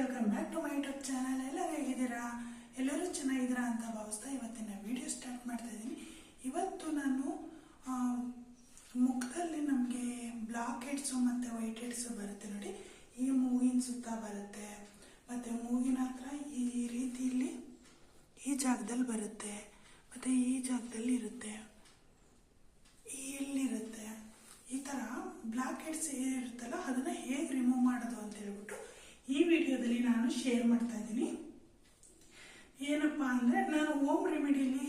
Welcome back to my YouTube channel ಎಲ್ಲರೂ ಹೇಗಿದ್ದೀರಾ? ಎಲ್ಲರೂ ಚೆನ್ನಾಗಿದ್ದೀರಾ ಅಂತ ಭಾವಿಸ್ತಾ ಇವತ್ತಿನ ವಿಡಿಯೋ ಸ್ಟಾರ್ಟ್ ಮಾಡ್ತಾ ಇದ್ದೀನಿ. ಇವತ್ತು ನಾನು ಮುಖದಲ್ಲಿ ನಮಗೆ ಬ್ಲಾಕ್ ಹೆಡ್ಸು ಮತ್ತು ವೈಟ್ ಹೆಡ್ಸು ಬರುತ್ತೆ ನೋಡಿ. ಈ ಮೂಗಿನ ಸುತ್ತ ಬರುತ್ತೆ. ಮತ್ತು ಮೂಗಿನ ಹತ್ರ ಈ ರೀತಿಯಲ್ಲಿ ಈ ಜಾಗದಲ್ಲಿ ಬರುತ್ತೆ. ಮತ್ತು ಈ ಜಾಗದಲ್ಲಿ ಇರುತ್ತೆ. ಇಲ್ಲಿರುತ್ತೆ. ಈ ಥರ ಬ್ಲಾಕ್ ಹೆಡ್ಸ್ ಏನಿರುತ್ತಲ್ಲ, ಅದನ್ನು ಹೇಗೆ ರಿಮೂವ್ ಮಾಡೋದು ಅಂತ ಹೇಳ್ಬಿಟ್ಟು ನಾನು ಶೇರ್ ಮಾಡ್ತಾ ಇದ್ದೀನಿ. ಏನಪ್ಪ ಅಂದರೆ ನಾನು ಹೋಮ್ ರೆಮಿಡಿಲಿ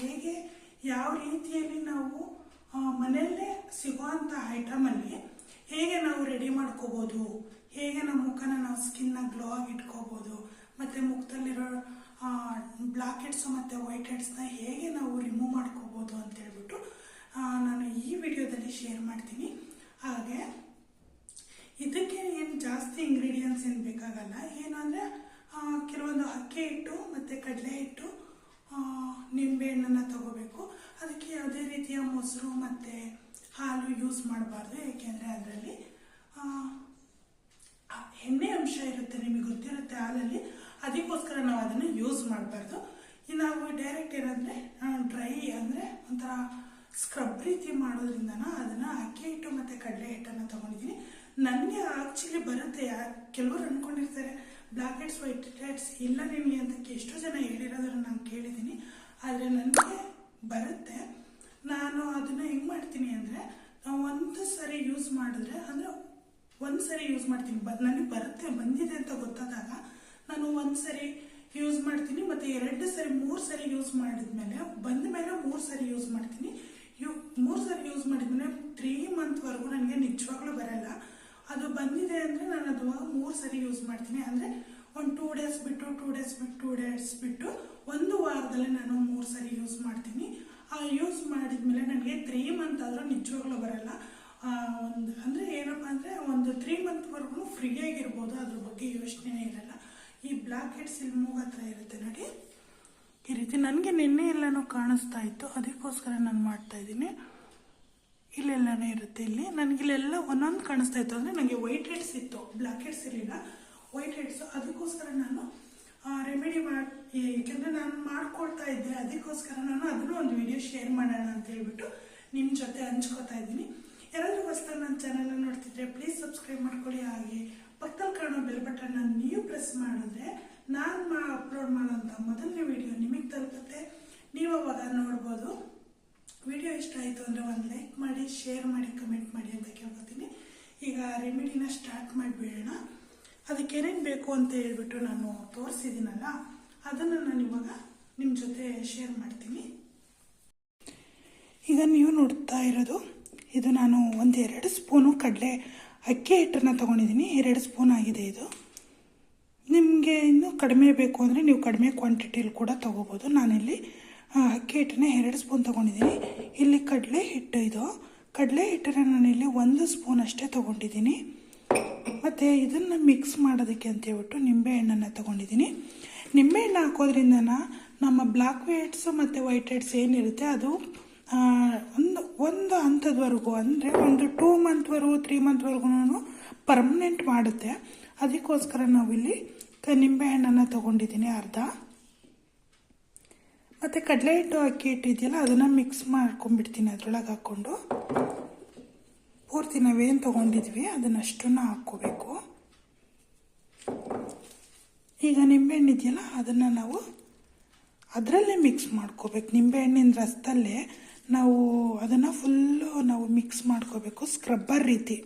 ಹೇಗೆ ಯಾವ ರೀತಿಯಲ್ಲಿ ನಾವು ಮನೆಯಲ್ಲೇ ಸಿಗುವಂಥ ಐಟಮಲ್ಲಿ ಹೇಗೆ ನಾವು ರೆಡಿ ಮಾಡ್ಕೋಬೋದು, ಹೇಗೆ ನಮ್ಮ ಮುಖನ ನಾವು ಸ್ಕಿನ್ನ ಗ್ಲೋ ಆಗಿ ಇಟ್ಕೋಬೋದು, ಮತ್ತು ಮುಖದಲ್ಲಿರೋ ಬ್ಲ್ಯಾಕ್ ಹೆಡ್ಸು ಮತ್ತು ವೈಟ್ ಹೆಡ್ಸ್ನ ಹೇಗೆ ನಾವು ರಿಮೂವ್ ಮಾಡ್ಕೋಬೋದು ಅಂತ ಹೇಳ್ಬಿಟ್ಟು ನಾನು ಈ ವಿಡಿಯೋದಲ್ಲಿ ಶೇರ್ ಮಾಡ್ತೀನಿ. ಹಾಗೆ ಇದಕ್ಕೆ ಏನು ಜಾಸ್ತಿ ಇಂಗ್ರೀಡಿಯೆಂಟ್ಸ್ ಏನು ಬೇಕಾಗಲ್ಲ. ಏನು ಅಂದರೆ ಕೆಲವೊಂದು ಅಕ್ಕಿ ಹಿಟ್ಟು ಮತ್ತು ಕಡಲೆ ಹಿಟ್ಟು ನಿಂಬೆಹಣ್ಣನ್ನು ತಗೋಬೇಕು. ಅದಕ್ಕೆ ಯಾವುದೇ ರೀತಿಯ ಮೊಸರು ಮತ್ತು ಹಾಲು ಯೂಸ್ ಮಾಡಬಾರ್ದು. ಏಕೆಂದರೆ ಅದರಲ್ಲಿ ಎಣ್ಣೆ ಅಂಶ ಇರುತ್ತೆ. ನಿಮಗೆ ಗೊತ್ತಿರುತ್ತೆ ಹಾಲಲ್ಲಿ. ಅದಕ್ಕೋಸ್ಕರ ನಾವು ಅದನ್ನು ಯೂಸ್ ಮಾಡಬಾರ್ದು. ಇನ್ನು ನಾವು ಡೈರೆಕ್ಟ್ ಏನಂದರೆ ಡ್ರೈ ಅಂದರೆ ಒಂಥರ ಸ್ಕ್ರಬ್ ರೀತಿ ಮಾಡೋದ್ರಿಂದ ಅದನ್ನು ಅಕ್ಕಿ ಹಿಟ್ಟು ಮತ್ತು ಕಡಲೆ ಹಿಟ್ಟನ್ನು ತೊಗೊಂಡಿದ್ದೀನಿ. ನನಗೆ ಆ್ಯಕ್ಚುಲಿ ಬರುತ್ತೆ ಕೆಲವರು ಅಂದ್ಕೊಂಡಿರ್ತಾರೆ ಬ್ಲ್ಯಾಕ್ ಹೆಡ್ಸ್ ವೈಟ್ ಹೆಡ್ಸ್ ಇಲ್ಲ ನಿಮಗೆ ಅಂತಕ್ಕೆ ಎಷ್ಟೋ ಜನ ಹೇಳಿರೋದನ್ನು ನಾನು ಕೇಳಿದ್ದೀನಿ. ಆದರೆ ನನಗೆ ಬರುತ್ತೆ. ನಾನು ಅದನ್ನು ಹೆಂಗೆ ಮಾಡ್ತೀನಿ ಅಂದರೆ ಒಂದು ಸರಿ ಯೂಸ್ ಮಾಡಿದ್ರೆ, ಅಂದರೆ ಒಂದು ಸರಿ ಯೂಸ್ ಮಾಡ್ತೀನಿ. ಬ, ನನಗೆ ಬರುತ್ತೆ, ಬಂದಿದೆ ಅಂತ ಗೊತ್ತಾದಾಗ ನಾನು ಒಂದು ಸರಿ ಯೂಸ್ ಮಾಡ್ತೀನಿ, ಮತ್ತು ಎರಡು ಸರಿ, ಮೂರು ಸರಿ ಯೂಸ್ ಮಾಡಿದ್ಮೇಲೆ ಬಂದ ಮೇಲೆ ಮೂರು ಸರಿ ಯೂಸ್ ಮಾಡ್ತೀನಿ. ಯು, ಮೂರು ಸರಿ ಯೂಸ್ ಮಾಡಿದ್ಮೇಲೆ ತ್ರೀ ಮಂತ್ವರೆಗೂ ನನಗೆ ನಿಜವಾಗ್ಲೂ ಬರಲ್ಲ. ಅದು ಬಂದಿದೆ ಅಂದರೆ ನಾನು ಅದು ಮೂರು ಸರಿ ಯೂಸ್ ಮಾಡ್ತೀನಿ. ಅಂದರೆ ಒಂದು ಟೂ ಡೇಸ್ ಬಿಟ್ಟು ಟೂ ಡೇಸ್ ಬಿಟ್ಟು ಟೂ ಡೇಸ್ ಬಿಟ್ಟು ಒಂದು ವಾರದಲ್ಲಿ ನಾನು ಮೂರು ಸರಿ ಯೂಸ್ ಮಾಡ್ತೀನಿ. ಆ ಯೂಸ್ ಮಾಡಿದ್ಮೇಲೆ ನನಗೆ ತ್ರೀ ಮಂತ್ ಆದರೂ ನಿಜವಾಗ್ಲೂ ಬರಲ್ಲ. ಒಂದು, ಅಂದರೆ ಏನಪ್ಪ ಅಂದರೆ ಒಂದು ತ್ರೀ ಮಂತ್ವರೆಗೂ ಫ್ರೀಯಾಗಿರ್ಬೋದು ಅದ್ರ ಬಗ್ಗೆ ಯೋಚನೆ ಇರಲ್ಲ. ಈ ಬ್ಲ್ಯಾಕ್ ಹೆಡ್ ಇಲ್ಲಿ ಹತ್ರ ಇರುತ್ತೆ ನೋಡಿ. ಈ ರೀತಿ ನನಗೆ ನಿನ್ನೆ ಎಲ್ಲನೂ ಕಾಣಿಸ್ತಾ ಇತ್ತು. ಅದಕ್ಕೋಸ್ಕರ ನಾನು ಮಾಡ್ತಾ ಇದ್ದೀನಿ. ಇಲ್ಲೆಲ್ಲನೇ ಇರುತ್ತೆ ಇಲ್ಲಿ. ನನಗೆ ಇಲ್ಲೆಲ್ಲ ಒಂದೊಂದು ಕಾಣಿಸ್ತಾ ಇತ್ತು. ಅಂದರೆ ನನಗೆ ವೈಟ್ ಹೆಡ್ಸ್ ಇತ್ತು. ಬ್ಲ್ಯಾಕ್ ಹೆಡ್ಸ್ ಇರಲಿಲ್ಲ. ವೈಟ್ ಹೆಡ್ಸ್ ಅದಕ್ಕೋಸ್ಕರ ನಾನು ರೆಮಿಡಿ ಮಾಡಿ ಏಕೆಂದರೆ ನಾನು ಮಾಡ್ಕೊಳ್ತಾ ಇದ್ದೆ. ಅದಕ್ಕೋಸ್ಕರ ನಾನು ಅದನ್ನು ಒಂದು ವಿಡಿಯೋ ಶೇರ್ ಮಾಡೋಣ ಅಂತ ಹೇಳ್ಬಿಟ್ಟು ನಿಮ್ಮ ಜೊತೆ ಹಂಚ್ಕೋತಾ ಇದ್ದೀನಿ. ಯಾರಾದರೂ ಹೊಸ್ದಾಗಿ ನನ್ನ ಚಾನಲ್ನ ನೋಡ್ತಿದ್ರೆ ಪ್ಲೀಸ್ ಸಬ್ಸ್ಕ್ರೈಬ್ ಮಾಡ್ಕೊಳ್ಳಿ. ಹಾಗೆ ಪಕ್ಕದಲ್ಲಿ ಕಾಣೋ ಬೆಲ್ ಬಟನ್ನ ನೀವು ಪ್ರೆಸ್ ಮಾಡಿದ್ರೆ ನಾನು ಮಾ ಅಪ್ಲೋಡ್ ಮಾಡೋಂಥ ಮೊದಲನೇ ವಿಡಿಯೋ ನಿಮಗೆ ತಲುಪುತ್ತೆ. ನೀವು ಅವಾಗ ನೋಡ್ಬೋದು. ವಿಡಿಯೋ ಇಷ್ಟ ಆಯಿತು ಅಂದರೆ ಒಂದು ಲೈಕ್ ಮಾಡಿ ಶೇರ್ ಮಾಡಿ ಕಮೆಂಟ್ ಮಾಡಿ ಅಂತ ಕೇಳ್ಕೊತೀನಿ. ಈಗ ರೆಮಿಡಿನ ಸ್ಟಾರ್ಟ್ ಮಾಡಿಬಿಡೋಣ. ಅದಕ್ಕೆ ಏನೇನು ಬೇಕು ಅಂತ ಹೇಳ್ಬಿಟ್ಟು ನಾನು ತೋರಿಸಿದ್ದೀನಲ್ಲ, ಅದನ್ನು ನಾನು ಇವಾಗ ನಿಮ್ಮ ಜೊತೆ ಶೇರ್ ಮಾಡ್ತೀನಿ. ಈಗ ನೀವು ನೋಡ್ತಾ ಇರೋದು, ಇದು ನಾನು ಒಂದು ಎರಡು ಸ್ಪೂನು ಕಡಲೆ ಅಕ್ಕಿ ಹಿಟ್ಟನ್ನು ತೊಗೊಂಡಿದ್ದೀನಿ. ಎರಡು ಸ್ಪೂನ್ ಆಗಿದೆ ಇದು. ನಿಮಗೆ ಇನ್ನೂ ಕಡಿಮೆ ಬೇಕು ಅಂದರೆ ನೀವು ಕಡಿಮೆ ಕ್ವಾಂಟಿಟಿಲಿ ಕೂಡ ತೊಗೋಬೋದು. ನಾನಿಲ್ಲಿ ಅಕ್ಕಿ ಹಿಟ್ಟನ್ನ ಎರಡು ಸ್ಪೂನ್ ತೊಗೊಂಡಿದ್ದೀನಿ. ಇಲ್ಲಿ ಕಡಲೆ ಹಿಟ್ಟು ಇದು. ಕಡಲೆ ಹಿಟ್ಟನ್ನು ನಾನಿಲ್ಲಿ ಒಂದು ಸ್ಪೂನ್ ಅಷ್ಟೇ ತೊಗೊಂಡಿದ್ದೀನಿ. ಮತ್ತು ಇದನ್ನು ಮಿಕ್ಸ್ ಮಾಡೋದಕ್ಕೆ ಅಂತ ಹೇಳ್ಬಿಟ್ಟು ನಿಂಬೆಹಣ್ಣನ್ನು ತೊಗೊಂಡಿದ್ದೀನಿ. ನಿಂಬೆಹಣ್ಣು ಹಾಕೋದ್ರಿಂದ ನಮ್ಮ ಬ್ಲ್ಯಾಕ್ ಹೆಡ್ಸು ಮತ್ತು ವೈಟ್ ಹೆಡ್ಸ್ ಏನಿರುತ್ತೆ ಅದು ಒಂದು ಒಂದು ಹಂತದವರೆಗೂ ಅಂದರೆ ಒಂದು ಟೂ ಮಂತ್ವರೆಗೂ ತ್ರೀ ಮಂತ್ವರೆಗೂ ಪರ್ಮನೆಂಟ್ ಮಾಡುತ್ತೆ. ಅದಕ್ಕೋಸ್ಕರ ನಾವಿಲ್ಲಿ ನಿಂಬೆಹಣ್ಣನ್ನು ತೊಗೊಂಡಿದ್ದೀನಿ ಅರ್ಧ. ಮತ್ತು ಕಡಲೆ ಹಿಟ್ಟು ಅಕ್ಕಿ ಹಿಟ್ಟು ಇದೆಯಲ್ಲ ಅದನ್ನು ಮಿಕ್ಸ್ ಮಾಡ್ಕೊಂಡ್ಬಿಡ್ತೀನಿ ಅದ್ರೊಳಗೆ ಹಾಕ್ಕೊಂಡು. ಪೂರ್ತಿ ನಾವೇನು ತೊಗೊಂಡಿದ್ವಿ, ಅದನ್ನಷ್ಟನ್ನು ಹಾಕ್ಕೋಬೇಕು. ಈಗ ನಿಂಬೆಹಣ್ಣು ಇದೆಯಲ್ಲ ಅದನ್ನು ನಾವು ಅದರಲ್ಲೇ ಮಿಕ್ಸ್ ಮಾಡ್ಕೋಬೇಕು. ನಿಂಬೆಹಣ್ಣಿನ ರಸದಲ್ಲೇ ನಾವು ಅದನ್ನು ಫುಲ್ಲು ನಾವು ಮಿಕ್ಸ್ ಮಾಡ್ಕೋಬೇಕು ಸ್ಕ್ರಬ್ಬರ್ ರೀತಿ.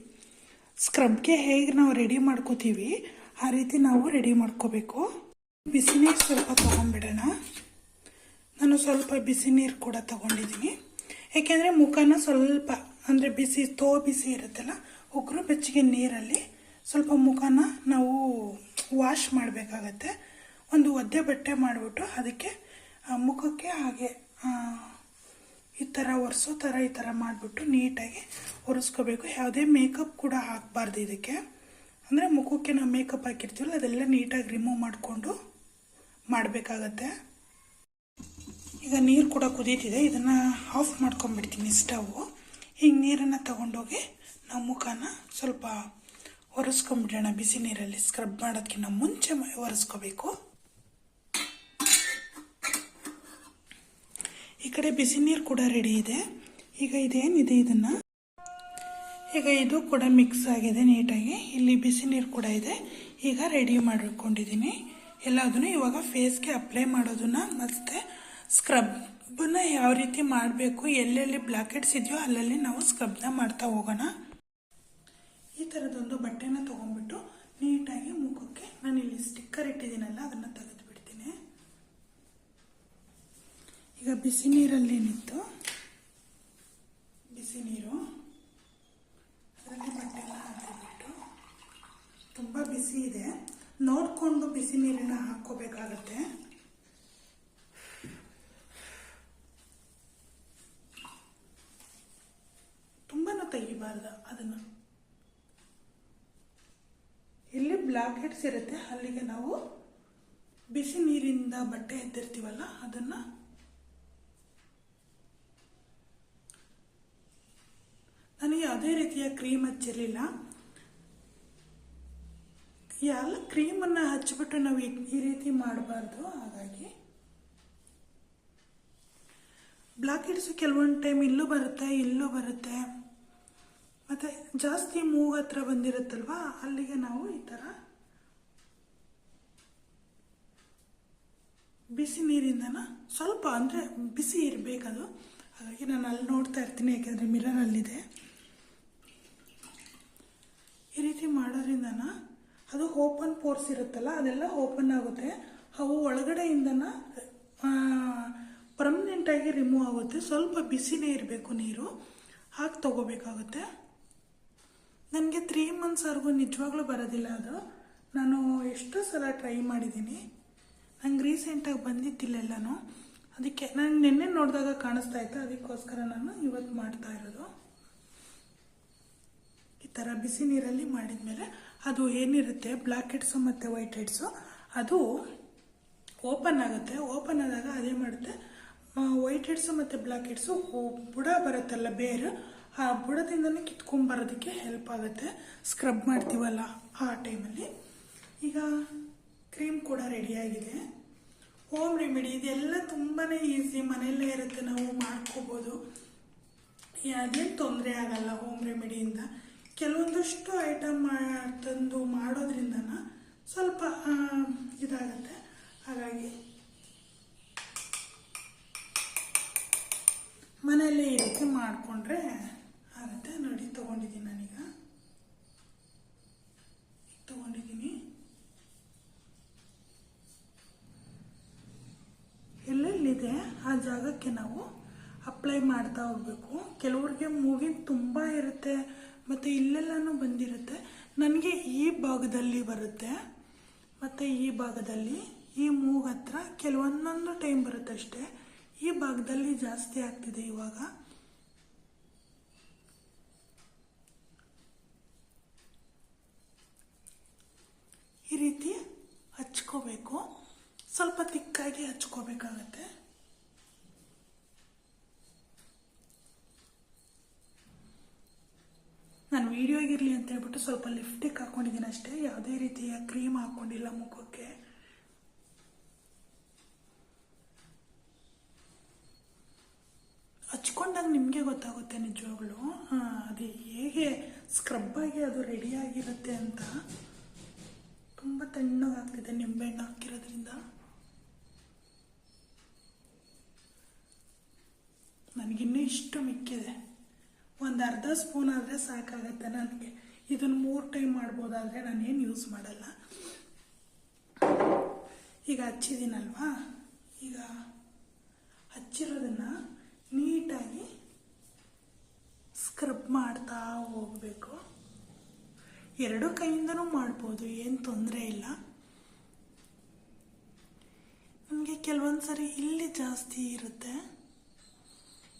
ಸ್ಕ್ರಬ್ಗೆ ಹೇಗೆ ನಾವು ರೆಡಿ ಮಾಡ್ಕೋತೀವಿ, ಆ ರೀತಿ ನಾವು ರೆಡಿ ಮಾಡ್ಕೋಬೇಕು. ಬಿಸಿನೀರು ಸ್ವಲ್ಪ ತೊಗೊಂಡ್ಬಿಡೋಣ. ನಾನು ಸ್ವಲ್ಪ ಬಿಸಿ ನೀರು ಕೂಡ ತಗೊಂಡಿದ್ದೀನಿ ಏಕೆಂದರೆ ಮುಖನ ಸ್ವಲ್ಪ, ಅಂದರೆ ಬಿಸಿ, ತೋ ಬಿಸಿ ಇರುತ್ತಲ್ಲ, ಉಗುರು ಬೆಚ್ಚಗೆ ನೀರಲ್ಲಿ ಸ್ವಲ್ಪ ಮುಖನ ನಾವು ವಾಶ್ ಮಾಡಬೇಕಾಗತ್ತೆ. ಒಂದು ಒದ್ದೆ ಬಟ್ಟೆ ಮಾಡಿಬಿಟ್ಟು ಅದಕ್ಕೆ ಮುಖಕ್ಕೆ ಹಾಗೆ ಈ ಥರ ಒರೆಸೋ ಥರ ಈ ಥರ ಮಾಡಿಬಿಟ್ಟು ನೀಟಾಗಿ ಒರೆಸ್ಕೋಬೇಕು. ಯಾವುದೇ ಮೇಕಪ್ ಕೂಡ ಹಾಕಬಾರ್ದು ಇದಕ್ಕೆ. ಅಂದರೆ ಮುಖಕ್ಕೆ ನಾವು ಮೇಕಪ್ ಹಾಕಿರ್ತೀವಲ್ಲ, ಅದೆಲ್ಲ ನೀಟಾಗಿ ರಿಮೂವ್ ಮಾಡಿಕೊಂಡು ಮಾಡಬೇಕಾಗತ್ತೆ. ಈಗ ನೀರು ಕೂಡ ಕುದೀತಿದೆ. ಇದನ್ನು ಆಫ್ ಮಾಡ್ಕೊಂಡ್ಬಿಡ್ತೀನಿ ಸ್ಟವ್ ಹಿಂಗೆ ನೀರನ್ನು ತಗೊಂಡೋಗಿ ನಾವು ಮುಖನ ಸ್ವಲ್ಪ ಒರೆಸ್ಕೊಂಬಿಡೋಣ ಬಿಸಿ ನೀರಲ್ಲಿ ಸ್ಕ್ರಬ್ ಮಾಡೋದಕ್ಕಿಂತ ಮುಂಚೆ ಒರೆಸ್ಕೋಬೇಕು. ಈ ಕಡೆ ಬಿಸಿ ನೀರು ಕೂಡ ರೆಡಿ ಇದೆ. ಈಗ ಇದೇನಿದೆ ಇದನ್ನು? ಈಗ ಇದು ಕೂಡ ಮಿಕ್ಸ್ ಆಗಿದೆ ನೀಟಾಗಿ. ಇಲ್ಲಿ ಬಿಸಿ ನೀರು ಕೂಡ ಇದೆ. ಈಗ ರೆಡಿ ಮಾಡಿಕೊಂಡಿದ್ದೀನಿ. ಎಲ್ಲದನ್ನು ಇವಾಗ ಫೇಸ್ಗೆ ಅಪ್ಲೈ ಮಾಡೋದನ್ನ ಮತ್ತು ಸ್ಕ್ರಬ್ನ ಯಾವ ರೀತಿ ಮಾಡಬೇಕು, ಎಲ್ಲೆಲ್ಲಿ ಬ್ಲಾಕೆಟ್ಸ್ ಇದೆಯೋ ಅಲ್ಲಲ್ಲಿ ನಾವು ಸ್ಕ್ರಬ್ನ ಮಾಡ್ತಾ ಹೋಗೋಣ. ಈ ಥರದೊಂದು ಬಟ್ಟೆನ ತೊಗೊಂಡ್ಬಿಟ್ಟು ನೀಟಾಗಿ ಮುಖಕ್ಕೆ ನಾನು ಇಲ್ಲಿ ಸ್ಟಿಕ್ಕರ್ ಇಟ್ಟಿದ್ದೀನಲ್ಲ, ಅದನ್ನು ತೆಗೆದು ಬಿಡ್ತೀನಿ ಈಗ ಬಿಸಿ ನೀರಲ್ಲಿ ನಿಂತು ಬಿಸಿ ನೀರು ಅದರಲ್ಲಿ ಬಟ್ಟೆನ ಹಾಕಿಬಿಟ್ಟು ತುಂಬ ಬಿಸಿ ಇದೆ ನೋಡಿಕೊಂಡು ಬಿಸಿ ನೀರನ್ನು ಹಾಕ್ಕೋಬೇಕಾಗತ್ತೆ. ತುಂಬಾನು ತೆಗಿಬಾರ್ದು ಅದನ್ನು. ಎಲ್ಲಿ ಬ್ಲಾಕ್ ಹೆಡ್ಸ್ ಇರುತ್ತೆ, ಅಲ್ಲಿಗೆ ನಾವು ಬಿಸಿ ನೀರಿಂದ ಬಟ್ಟೆ ಎದ್ದಿರ್ತೀವಲ್ಲ ಅದನ್ನು ನನಗೆ ಯಾವುದೇ ರೀತಿಯ ಕ್ರೀಮ್ ಹಚ್ಚಿರಲಿಲ್ಲ. ಎಲ್ಲ ಕ್ರೀಮನ್ನು ಹಚ್ಚಿಬಿಟ್ಟು ನಾವು ಈ- ರೀತಿ ಮಾಡಬಾರ್ದು, ಹಾಗಾಗಿ. ಹೆಡ್ಸ್ ಕೆಲವೊಂದು ಟೈಮ್ ಇಲ್ಲೂ ಬರುತ್ತೆ ಇಲ್ಲೂ ಬರುತ್ತೆ. ಮತ್ತು ಜಾಸ್ತಿ ಮೂಗು ಹತ್ರ ಬಂದಿರುತ್ತಲ್ವಾ, ಅಲ್ಲಿಗೆ ನಾವು ಈ ಥರ ಬಿಸಿ ನೀರಿಂದನ ಸ್ವಲ್ಪ ಅಂದರೆ ಬಿಸಿ ಇರಬೇಕದು. ಹಾಗಾಗಿ ನಾನು ಅಲ್ಲಿ ನೋಡ್ತಾ ಇರ್ತೀನಿ, ಯಾಕೆಂದರೆ ಮಿರರಲ್ಲಿದೆ. ಈ ರೀತಿ ಮಾಡೋದ್ರಿಂದನ ಅದು ಓಪನ್ ಪೋರ್ಸ್ ಇರುತ್ತಲ್ಲ, ಅದೆಲ್ಲ ಓಪನ್ ಆಗುತ್ತೆ. ಅವು ಒಳಗಡೆಯಿಂದನ ಪರ್ಮನೆಂಟಾಗಿ ರಿಮೂವ್ ಆಗುತ್ತೆ. ಸ್ವಲ್ಪ ಬಿಸಿನೇ ಇರಬೇಕು ನೀರು. ಹಾಕಿ ತಗೋಬೇಕಾಗುತ್ತೆ. ನನಗೆ ತ್ರೀ ಮಂತ್ಸ್ವರೆಗೂ ನಿಜವಾಗ್ಲೂ ಬರೋದಿಲ್ಲ ಅದು. ನಾನು ಎಷ್ಟೋ ಸಲ ಟ್ರೈ ಮಾಡಿದ್ದೀನಿ. ನಂಗೆ ರೀಸೆಂಟಾಗಿ ಬಂದಿದ್ದಿಲ್ಲೆಲ್ಲನೂ ಅದಕ್ಕೆ ನಾನು ನಿನ್ನೆ ನೋಡಿದಾಗ ಕಾಣಿಸ್ತಾ ಇತ್ತು. ಅದಕ್ಕೋಸ್ಕರ ನಾನು ಇವತ್ತು ಮಾಡ್ತಾ ಇರೋದು. ಥರ ಬಿಸಿ ನೀರಲ್ಲಿ ಮಾಡಿದ್ಮೇಲೆ ಅದು ಏನಿರುತ್ತೆ ಬ್ಲ್ಯಾಕ್ ಹೆಡ್ಸು ಮತ್ತು ವೈಟ್ ಹೆಡ್ಸು ಅದು ಓಪನ್ ಆಗುತ್ತೆ. ಓಪನ್ ಆದಾಗ ಅದೇ ಮಾಡುತ್ತೆ. ವೈಟ್ ಹೆಡ್ಸು ಮತ್ತು ಬ್ಲ್ಯಾಕ್ ಹೆಡ್ಸು ಬುಡ ಬರುತ್ತಲ್ಲ ಬೇರು, ಆ ಬುಡದಿಂದನೇ ಕಿತ್ಕೊಂಬರೋದಕ್ಕೆ ಹೆಲ್ಪ್ ಆಗುತ್ತೆ. ಸ್ಕ್ರಬ್ ಮಾಡ್ತೀವಲ್ಲ ಆ ಟೈಮಲ್ಲಿ ಈಗ ಕ್ರೀಮ್ ಕೂಡ ರೆಡಿಯಾಗಿದೆ ಹೋಮ್ ರೆಮಿಡಿ ಇದೆಲ್ಲ ತುಂಬಾ ಈಸಿ ಮನೆಯಲ್ಲೇ ಇರುತ್ತೆ. ನಾವು ಮಾಡ್ಕೋಬೋದು. ಅದೇನು ತೊಂದರೆ ಆಗಲ್ಲ ಹೋಮ್ ರೆಮಿಡಿಯಿಂದ ಕೆಲವೊಂದಷ್ಟು ಐಟಮ್ ತಂದು ಮಾಡೋದ್ರಿಂದ ಸ್ವಲ್ಪ ಇದಾಗುತ್ತೆ. ಹಾಗಾಗಿ ಮನೆಯಲ್ಲಿ ಈ ರೀತಿ ಮಾಡಿಕೊಂಡ್ರೆ ಆಗುತ್ತೆ. ನೋಡಿ, ತೊಗೊಂಡಿದ್ದೀನಿ ನಾನೀಗ. ತೊಗೊಂಡಿದ್ದೀನಿ. ಎಲ್ಲೆಲ್ಲಿದೆ? ಆ ಜಾಗಕ್ಕೆ ನಾವು ಅಪ್ಲೈ ಮಾಡ್ತಾ ಹೋಗ್ಬೇಕು. ಕೆಲವ್ರಿಗೆ ಮೂಗಿನ ತುಂಬ ಇರುತ್ತೆ. ಮತ್ತು ಇಲ್ಲೆಲ್ಲನೂ ಬಂದಿರುತ್ತೆ. ನನಗೆ ಈ ಭಾಗದಲ್ಲಿ ಬರುತ್ತೆ. ಮತ್ತು ಈ ಭಾಗದಲ್ಲಿ ಈ ಮೂಗ್ ಹತ್ರ ಕೆಲವೊಂದೊಂದು ಟೈಮ್ ಬರುತ್ತೆ ಅಷ್ಟೇ. ಈ ಭಾಗದಲ್ಲಿ ಜಾಸ್ತಿ ಆಗ್ತಿದೆ ಇವಾಗ. ಈ ರೀತಿ ಹಚ್ಕೋಬೇಕು. ಸ್ವಲ್ಪ ತಿಕ್ಕಾಗಿ ಹಚ್ಕೋಬೇಕಾಗತ್ತೆ ನಾನು ವಿಡಿಯೋಗಿರಲಿ ಅಂತ ಹೇಳ್ಬಿಟ್ಟು ಸ್ವಲ್ಪ ಲಿಫ್ಟಿಕ್ ಹಾಕೊಂಡಿದ್ದೀನಿ ಅಷ್ಟೇ. ಯಾವುದೇ ರೀತಿಯ ಕ್ರೀಮ್ ಹಾಕೊಂಡಿಲ್ಲ ಮುಖಕ್ಕೆ. ಹಚ್ಕೊಂಡಾಗ ನಿಮಗೆ ಗೊತ್ತಾಗುತ್ತೆ ನಿಜವಾಗ್ಲು. ಅದು ಹೇಗೆ ಸ್ಕ್ರಬ್ ಆಗಿ ಅದು ರೆಡಿ ಆಗಿರುತ್ತೆ ಅಂತ. ತುಂಬ ತಣ್ಣಗಾಗ್ತಿದೆ ನಿಂಬೆಹಣ್ಣು ಹಾಕಿರೋದ್ರಿಂದ. ನನಗಿನ್ನೂ ಇಷ್ಟು ಮಿಕ್ಕಿದೆ. ಒಂದು ಅರ್ಧ ಸ್ಪೂನ್ ಆದರೆ ಸಾಕಾಗತ್ತೆ ನನಗೆ. ಇದನ್ನು ಮೂರು ಟೈಮ್ ಮಾಡ್ಬೋದಾದರೆ ನಾನೇನು ಯೂಸ್ ಮಾಡಲ್ಲ. ಈಗ ಹಚ್ಚಿದ್ದೀನಲ್ವಾ ಈಗ ಹಚ್ಚಿರೋದನ್ನು ನೀಟಾಗಿ ಸ್ಕ್ರಬ್ ಮಾಡ್ತಾ ಹೋಗಬೇಕು. ಎರಡು ಕೈಯಿಂದನೂ ಮಾಡ್ಬೋದು, ಏನು ತೊಂದರೆ ಇಲ್ಲ. ನಮಗೆ ಕೆಲವೊಂದು ಸರಿ ಇಲ್ಲಿ ಜಾಸ್ತಿ ಇರುತ್ತೆ.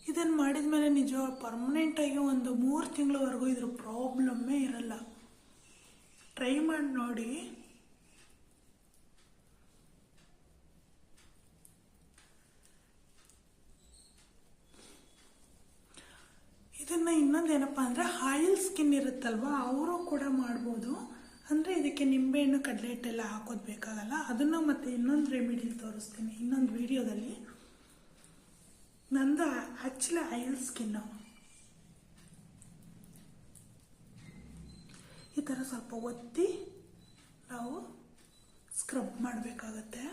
ಇದನ್ನು ಮಾಡಿದ ಮೇಲೆ ನಿಜ ಪರ್ಮನೆಂಟಾಗಿ ಒಂದು ಮೂರು ತಿಂಗಳವರೆಗೂ ಇದ್ರ ಪ್ರಾಬ್ಲಮ್ಮೇ ಇರಲ್ಲ. ಟ್ರೈ ಮಾಡಿ ನೋಡಿ. ಇದನ್ನು ಇನ್ನೊಂದು ಏನಪ್ಪ ಅಂದರೆ ಆಯಿಲ್ ಸ್ಕಿನ್ ಇರುತ್ತಲ್ವ, ಅವರು ಕೂಡ ಮಾಡ್ಬೋದು. ಅಂದರೆ ಇದಕ್ಕೆ ನಿಂಬೆಹಣ್ಣು ಕಡಲೆ ಹಿಟ್ಟೆಲ್ಲ ಹಾಕೋದು ಬೇಕಾಗಲ್ಲ. ಅದನ್ನು ಮತ್ತೆ ಇನ್ನೊಂದು ರೆಮಿಡಿ ತೋರಿಸ್ತೀನಿ, ಇನ್ನೊಂದು ವಿಡಿಯೋದಲ್ಲಿ ನಂದು ಹಚ್ಚಲ ಆಯಿಲ್ ಸ್ಕಿನ್ನು ಈ ಥರ ಸ್ವಲ್ಪ ಒತ್ತಿ ನಾವು ಸ್ಕ್ರಬ್ ಮಾಡಬೇಕಾಗತ್ತೆ.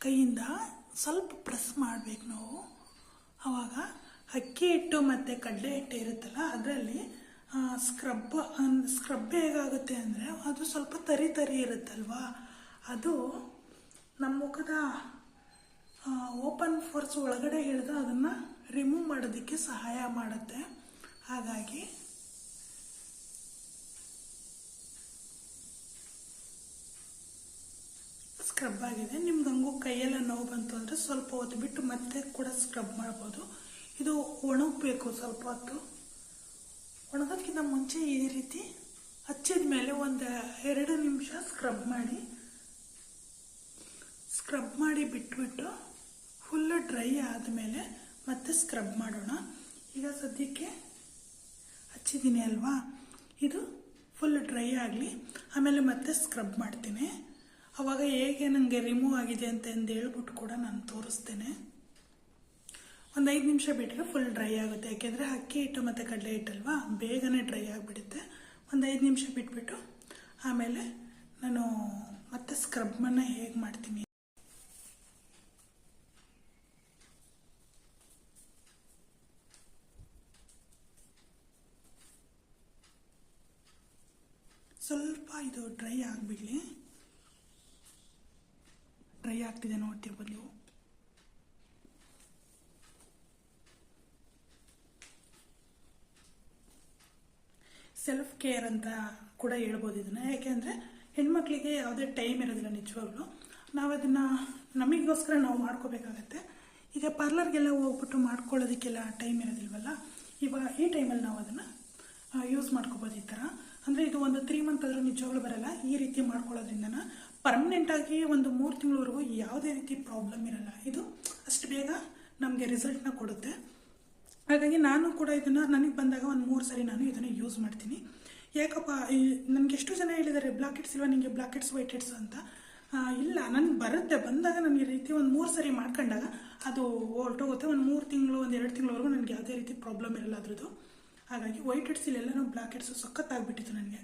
ಕೈಯಿಂದ ಸ್ವಲ್ಪ ಪ್ರೆಸ್ ಮಾಡಬೇಕು ನಾವು. ಆವಾಗ ಅಕ್ಕಿ ಹಿಟ್ಟು ಮತ್ತು ಕಡಲೆ ಹಿಟ್ಟು ಇರುತ್ತಲ್ಲ, ಅದರಲ್ಲಿ ಸ್ಕ್ರಬ್ ಸ್ಕ್ರಬ್ ಹೇಗಾಗುತ್ತೆ ಅಂದರೆ ಅದು ಸ್ವಲ್ಪ ತರಿ ತರಿ ಇರುತ್ತಲ್ವಾ? ಅದು ನಮ್ಮ ಮುಖದ ಓಪನ್ ಫೋರ್ಸ್ ಒಳಗಡೆ ಹಿಡಿದು ಅದನ್ನು ರಿಮೂವ್ ಮಾಡೋದಕ್ಕೆ ಸಹಾಯ ಮಾಡುತ್ತೆ. ಹಾಗಾಗಿ ಸ್ಕ್ರಬ್ ಆಗಿದೆ. ನಿಮ್ದು ಹಂಗೂ ಕೈಯೆಲ್ಲ ನೋವು ಬಂತು ಅಂದರೆ ಸ್ವಲ್ಪ ಹೊತ್ತು ಬಿಟ್ಟು ಮತ್ತೆ ಕೂಡ ಸ್ಕ್ರಬ್ ಮಾಡ್ಬೋದು. ಇದು ಒಣಗಬೇಕು ಸ್ವಲ್ಪ ಹೊತ್ತು. ಒಣಗೋದಕ್ಕಿಂತ ಮುಂಚೆ ಈ ರೀತಿ ಹಚ್ಚಿದ ಮೇಲೆ ಒಂದು ಎರಡು ನಿಮಿಷ ಸ್ಕ್ರಬ್ ಮಾಡಿ ಸ್ಕ್ರಬ್ ಮಾಡಿ ಬಿಟ್ಬಿಟ್ಟು ಫುಲ್ಲು ಡ್ರೈ ಆದಮೇಲೆ ಮತ್ತೆ ಸ್ಕ್ರಬ್ ಮಾಡೋಣ. ಈಗ ಸದ್ಯಕ್ಕೆ ಹಚ್ಚಿದ್ದೀನಿ ಅಲ್ವಾ? ಇದು ಫುಲ್ ಡ್ರೈ ಆಗಲಿ, ಆಮೇಲೆ ಮತ್ತೆ ಸ್ಕ್ರಬ್ ಮಾಡ್ತೀನಿ. ಆವಾಗ ಹೇಗೆ ನನಗೆ ರಿಮೂವ್ ಆಗಿದೆ ಅಂತ ಎಂದು ಹೇಳ್ಬಿಟ್ಟು ಕೂಡ ನಾನು ತೋರಿಸ್ತೇನೆ. ಒಂದು ಐದು ನಿಮಿಷ ಬಿಟ್ಟರೆ ಫುಲ್ ಡ್ರೈ ಆಗುತ್ತೆ. ಯಾಕೆಂದರೆ ಅಕ್ಕಿ ಹಿಟ್ಟು ಮತ್ತು ಕಡಲೆ ಹಿಟ್ಟಲ್ವಾ? ಬೇಗನೆ ಡ್ರೈ ಆಗಿಬಿಡುತ್ತೆ. ಒಂದು ಐದು ನಿಮಿಷ ಬಿಟ್ಬಿಟ್ಟು ಆಮೇಲೆ ನಾನು ಮತ್ತೆ ಸ್ಕ್ರಬ್ಮನ್ನು ಹೇಗೆ ಮಾಡ್ತೀನಿ ಸ್ವಲ್ಪ ಇದು ಡ್ರೈ ಆಗಿಬಿಡಲಿ. ಡ್ರೈ ಆಗ್ತಿದೆ ನೋಡ್ತಿರ್ಬೋದು ನೀವು ಸೆಲ್ಫ್ ಕೇರ್ ಅಂತ ಕೂಡ ಹೇಳ್ಬೋದು ಇದನ್ನು. ಯಾಕೆಂದರೆ ಹೆಣ್ಮಕ್ಳಿಗೆ ಯಾವುದೇ ಟೈಮ್ ಇರೋದಿಲ್ಲ ನಿಜವಾಗ್ಲೂ. ನಾವು ಅದನ್ನು ನಮಗೋಸ್ಕರ ನಾವು ಮಾಡ್ಕೋಬೇಕಾಗತ್ತೆ. ಈಗ ಪಾರ್ಲರ್ಗೆಲ್ಲ ಹೋಗ್ಬಿಟ್ಟು ಮಾಡ್ಕೊಳ್ಳೋದಕ್ಕೆಲ್ಲ ಟೈಮ್ ಇರೋದಿಲ್ವಲ್ಲ? ಇವಾಗ ಈ ಟೈಮಲ್ಲಿ ನಾವು ಅದನ್ನು ಯೂಸ್ ಮಾಡ್ಕೋಬೋದು ಈ ಥರ ಅಂದರೆ ಇದು ಒಂದು ತ್ರೀ ಮಂತ್ ಆದರೂ ನಿಜವಾಗ್ಲೂ ಬರಲ್ಲ. ಈ ರೀತಿ ಮಾಡ್ಕೊಳ್ಳೋದ್ರಿಂದ ಪರ್ಮನೆಂಟಾಗಿ ಒಂದು ಮೂರು ತಿಂಗಳವರೆಗೂ ಯಾವುದೇ ರೀತಿ ಪ್ರಾಬ್ಲಮ್ ಇರಲ್ಲ. ಇದು ಅಷ್ಟು ಬೇಗ ನಮಗೆ ರಿಸಲ್ಟ್ನ ಕೊಡುತ್ತೆ. ಹಾಗಾಗಿ ನಾನು ಕೂಡ ಇದನ್ನು, ನನಗೆ ಬಂದಾಗ ಒಂದು ಮೂರು ಸರಿ ನಾನು ಇದನ್ನು ಯೂಸ್ ಮಾಡ್ತೀನಿ. ಯಾಕಪ್ಪ ನನಗೆ ಎಷ್ಟು ಜನ ಹೇಳಿದ್ದಾರೆ ಬ್ಲಾಕೆಟ್ಸ್ ಇಲ್ವಾ ನಿಮಗೆ ಬ್ಲಾಕೆಟ್ಸ್ ವೈಟ್ ಹೆಡ್ಸ್ ಅಂತ ಇಲ್ಲ, ನನಗೆ ಬರುತ್ತೆ. ಬಂದಾಗ ನನಗೆ ರೀತಿ ಒಂದು ಮೂರು ಸರಿ ಮಾಡ್ಕೊಂಡಾಗ ಅದು ಹೊರಟೋಗುತ್ತೆ. ಒಂದು ಮೂರು ತಿಂಗಳು, ಒಂದು ಎರಡು ತಿಂಗಳವರೆಗೂ ನನಗೆ ಯಾವುದೇ ರೀತಿ ಪ್ರಾಬ್ಲಮ್ ಇರಲ್ಲ ಅದ್ರದ್ದು. ಹಾಗಾಗಿ ವೈಟ್ ಹೆಡ್ಸ್ ಇಲ್ಲೆಲ್ಲನೂ ಬ್ಲಾಕ್ ಹೆಡ್ಸು ಸಖತ್ತಾಗ್ಬಿಟ್ಟಿತ್ತು ನನಗೆ.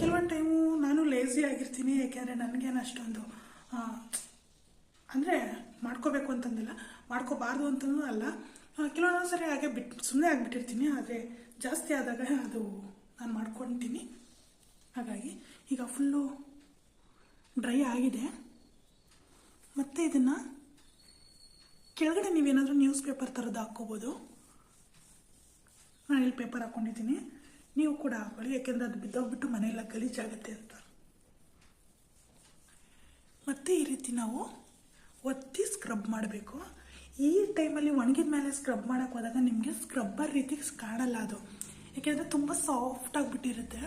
ಕೆಲವೊಂದು ಟೈಮು ನಾನು ಲೇಸಿ ಆಗಿರ್ತೀನಿ, ಯಾಕೆಂದರೆ ನನಗೇನು ಅಷ್ಟೊಂದು ಅಂದರೆ ಮಾಡ್ಕೋಬೇಕು ಅಂತಂದಿಲ್ಲ, ಮಾಡ್ಕೋಬಾರ್ದು ಅಂತಲೂ ಅಲ್ಲ. ಕೆಲವೊಂದು ಸರಿ ಹಾಗೆ ಬಿಟ್ಟು ಸುಮ್ಮನೆ ಆಗಿಬಿಟ್ಟಿರ್ತೀನಿ, ಆದರೆ ಜಾಸ್ತಿ ಆದಾಗ ಅದು ನಾನು ಮಾಡ್ಕೊತೀನಿ. ಹಾಗಾಗಿ ಈಗ ಫುಲ್ಲು ಡ್ರೈ ಆಗಿದೆ. ಮತ್ತು ಇದನ್ನು ಕೆಳಗಡೆ ನೀವೇನಾದರೂ ನ್ಯೂಸ್ ಪೇಪರ್ ಥರದ್ದು ಹಾಕ್ಕೋಬೋದು. ಇಲ್ಲಿ ಪೇಪರ್ ಹಾಕ್ಕೊಂಡಿದ್ದೀನಿ ನೀವು ಕೂಡ ಹಾಕೊಳ್ಳಿ, ಯಾಕೆಂದರೆ ಅದು ಬಿದ್ದೋಗ್ಬಿಟ್ಟು ಮನೆಯೆಲ್ಲ ಗಲೀಜಾಗುತ್ತೆ ಅಂತ. ಮತ್ತು ಈ ರೀತಿ ನಾವು ಒತ್ತಿ ಸ್ಕ್ರಬ್ ಮಾಡಬೇಕು. ಈ ಟೈಮಲ್ಲಿ ಒಣಗಿದ ಮೇಲೆ ಸ್ಕ್ರಬ್ ಮಾಡೋಕ್ಕೆ ಹೋದಾಗ ನಿಮಗೆ ಸ್ಕ್ರಬ್ಬರ್ ರೀತಿ ಕಾಣಲ್ಲ ಅದು. ಯಾಕೆಂದರೆ ತುಂಬ ಸಾಫ್ಟ್ ಆಗಿಬಿಟ್ಟಿರುತ್ತೆ.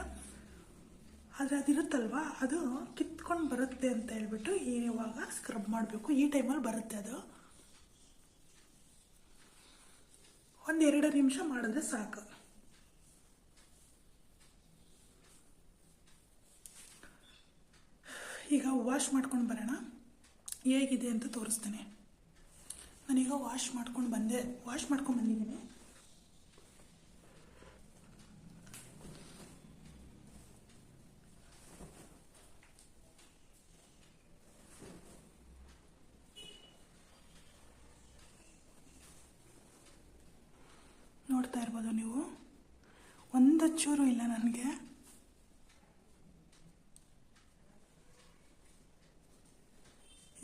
ಆದರೆ ಅದಿರುತ್ತಲ್ವಾ? ಅದು ಕಿತ್ಕೊಂಡು ಬರುತ್ತೆ ಅಂತ ಹೇಳ್ಬಿಟ್ಟು ಇವಾಗ ಸ್ಕ್ರಬ್ ಮಾಡಬೇಕು. ಈ ಟೈಮಲ್ಲಿ ಬರುತ್ತೆ ಅದು. ಒಂದೆರಡು ನಿಮಿಷ ಮಾಡಿದ್ರೆ ಸಾಕು. ಈಗ ವಾಶ್ ಮಾಡ್ಕೊಂಡು ಬರೋಣ. ಹೇಗಿದೆ ಅಂತ ತೋರಿಸ್ತೇನೆ. ನಾನೀಗ ವಾಶ್ ಮಾಡ್ಕೊಂಡು ಬಂದೆ. ವಾಶ್ ಮಾಡ್ಕೊಂಡು ಬಂದಿದ್ದೀನಿ ನೋಡ್ತಾ ಇರ್ಬೋದು ನೀವು? ಒಂದು ಚೂರು ಇಲ್ಲ ನನಗೆ.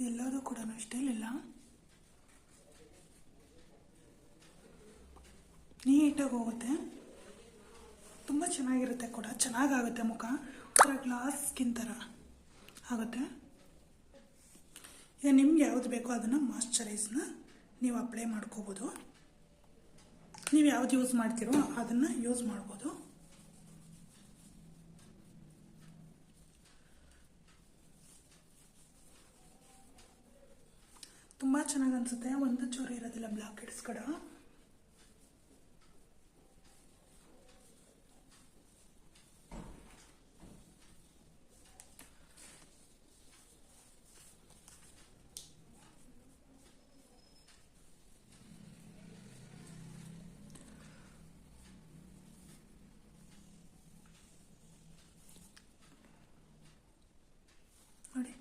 ಎಲ್ಲರೂ ಕೂಡ ಅಷ್ಟೇ ಇಲ್ಲ. ನೀಟಾಗಿ ಹೋಗುತ್ತೆ. ತುಂಬ ಚೆನ್ನಾಗಿರುತ್ತೆ ಕೂಡ. ಚೆನ್ನಾಗಾಗುತ್ತೆ ಮುಖ. ಒಂಥರ ಗ್ಲಾಸ್ ಸ್ಕಿನ್ ಥರ ಆಗುತ್ತೆ. ಈಗ ನಿಮ್ಗೆ ಯಾವುದು ಬೇಕೋ ಅದನ್ನು ಮಾಯ್ಚರೈಸ್ನ ನೀವು ಅಪ್ಲೈ ಮಾಡ್ಕೋಬೋದು. ನೀವು ಯಾವ್ದು ಯೂಸ್ ಮಾಡ್ತೀರೋ ಅದನ್ನು ಯೂಸ್ ಮಾಡ್ಬೋದು. ತುಂಬ ಚೆನ್ನಾಗಿ ಅನ್ಸುತ್ತೆ. ಒಂದು ಚೂರು ಇರೋದಿಲ್ಲ ಬ್ಲಾಕ್ ಹೆಡ್ಸ್ ಕಡೆ ನೋಡಿ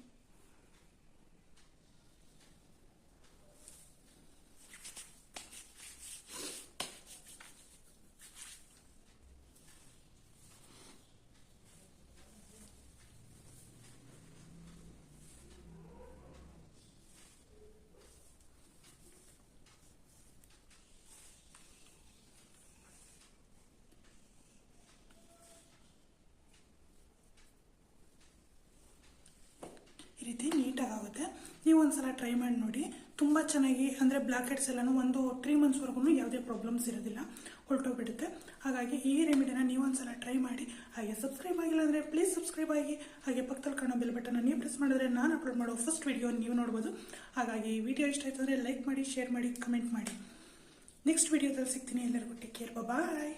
ಈ ರೀತಿ ನೀಟಾಗಿ ನೀವು ಒಂದ್ಸಲ ಟ್ರೈ ಮಾಡಿ ನೋಡಿ, ತುಂಬ ಚೆನ್ನಾಗಿ, ಅಂದರೆ ಬ್ಲ್ಯಾಕ್ ಹೆಡ್ಸ್ ಎಲ್ಲನೂ ಒಂದು ತ್ರೀ ಮಂತ್ಸ್ವರೆಗೂ ಯಾವುದೇ ಪ್ರಾಬ್ಲಮ್ಸ್ ಇರೋದಿಲ್ಲ, ಹೊರಟೋಗ್ಬಿಡುತ್ತೆ. ಹಾಗಾಗಿ ಈ ರೆಮಿಡಿನ ನೀವು ಒಂದ್ಸಲ ಟ್ರೈ ಮಾಡಿ. ಹಾಗೆ ಸಬ್ಸ್ಕ್ರೈಬ್ ಆಗಿಲ್ಲ ಅಂದರೆ ಪ್ಲೀಸ್ ಸಬ್ಸ್ಕ್ರೈಬ್ ಆಗಿ, ಹಾಗೆ ಪಕ್ಕದಲ್ಲಿ ಕಾಣೋ ಬೆಲ್ ಬಟನ್ ನೀವು ಪ್ರೆಸ್ ಮಾಡಿದ್ರೆ ನಾನು ಅಪ್ಲೋಡ್ ಮಾಡೋ ಫಸ್ಟ್ ವಿಡಿಯೋ ನೀವು ನೋಡ್ಬೋದು. ಹಾಗಾಗಿ ಈ ವಿಡಿಯೋ ಇಷ್ಟ ಆಯ್ತು ಅಂದರೆ ಲೈಕ್ ಮಾಡಿ ಶೇರ್ ಮಾಡಿ ಕಮೆಂಟ್ ಮಾಡಿ. ನೆಕ್ಸ್ಟ್ ವಿಡಿಯೋದಲ್ಲಿ ಸಿಗ್ತೀನಿ ಎಲ್ಲರಿಗೂ ಟೇಕ್ ಕೇರ್ ಬಾಯ್